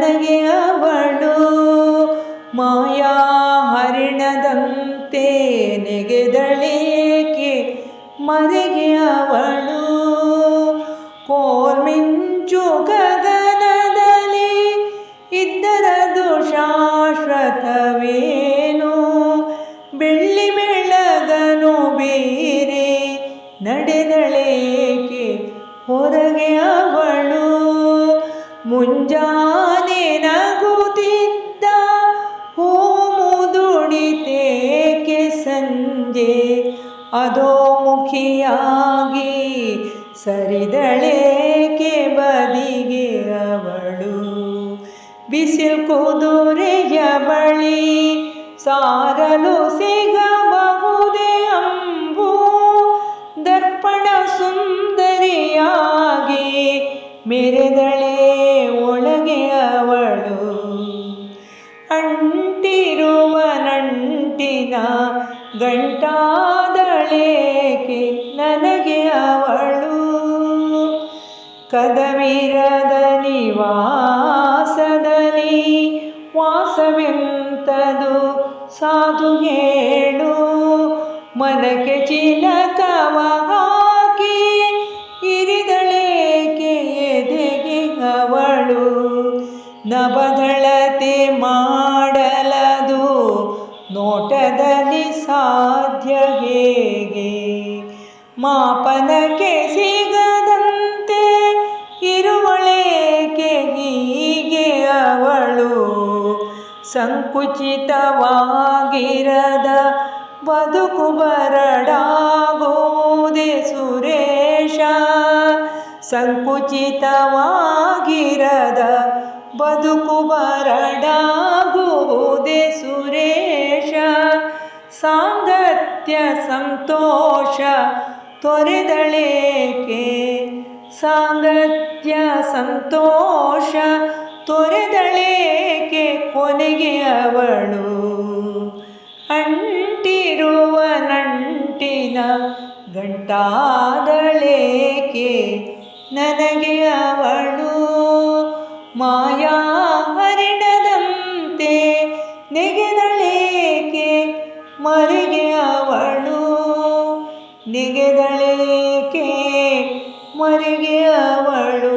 ನನಗೆ ಅವಳು ಮಾಯಾ ಹರಿಣದಂತೆ ನೆಗೆದಳೇಕೆ? ಮರೆಗೆ ಅವಳು ಕೋಲ್ಮಿಂಚು ಗಗನದಲ್ಲಿ ಇದ್ದರದು ಶಾಶ್ವತವೇನು ಬೆಳ್ಳಿ ಬೆಳಗನು ಬೀರಿ ನಡೆದಳೇಕೆ? ಹೊರಗೆ ಅವಳು ಮುಂಜಾನೆ ಅದೋ ಮುಖಿಯಾಗಿ ಸರಿದಳೇಕೆ ಬದಿಗೆ ಅವಳು. ಬಿಸಿಲು ಕುದುರೆಯ ಬಳಿ ಸಾರಲು ಸಿಗಬಹುದೇ ಅಂಬು. ದರ್ಪಣ ಸುಂದರಿಯಾಗಿ ಮೆರೆದಳೆ ಒಳಗೆ ಅವಳು. ಅಂಟಿರುವ ನಂಟಿನ ಗಂಟಾದಳೇಕೆ ನನಗೆ ಅವಳು? ಕದವಿರದ ನಿವಾಸದಲ್ಲಿ ವಾಸವೆಂತದು ಸಾಧು ಹೇಳು. ಮನಕ್ಕೆ ಚಿಲಕವ ಹಾಕಿ ಇರಿದಳೇಕೆ ಎದೆಗೆ ಅವಳು? ನವದಳತೆ ನೋಟದಲ್ಲಿ ಸಾಧ್ಯ ಹೇಗೆ? ಮಾಪನಕ್ಕೆ ಸಿಗದಂತೆ ಇರುವಳೇಕೆ ಹೀಗೆ ಅವಳು. ಸಂಕುಚಿತವಾಗಿರದ ಬದುಕು ಬರಡಾಗುವುದೇ ಸುರೇಶ. ಸಂಕುಚಿತವಾಗಿರದ ಬದುಕು ಬರಡಾಗುವುದೇ ಸಂತೋಷ ತೊರೆದಳೇಕೆ? ಸಾಂಗತ್ಯ ಸಂತೋಷ ತೊರೆದಳೇಕೆ ಕೊನೆಗೆ ಅವಳು? ಅಂಟಿರುವ ನಂಟಿನ ಗಂಟಾದಳೇಕೆ ನನಗೆ ಅವಳು? ಮಾಯಾ ಹರಿಣದಂತೆ ನೆಗೆದಳೇಕೆ ಮರಿಗೆ ಅವಳು? ನೆಗೆದಳೇಕೆ ಮರಿಗೆ ಅವಳು.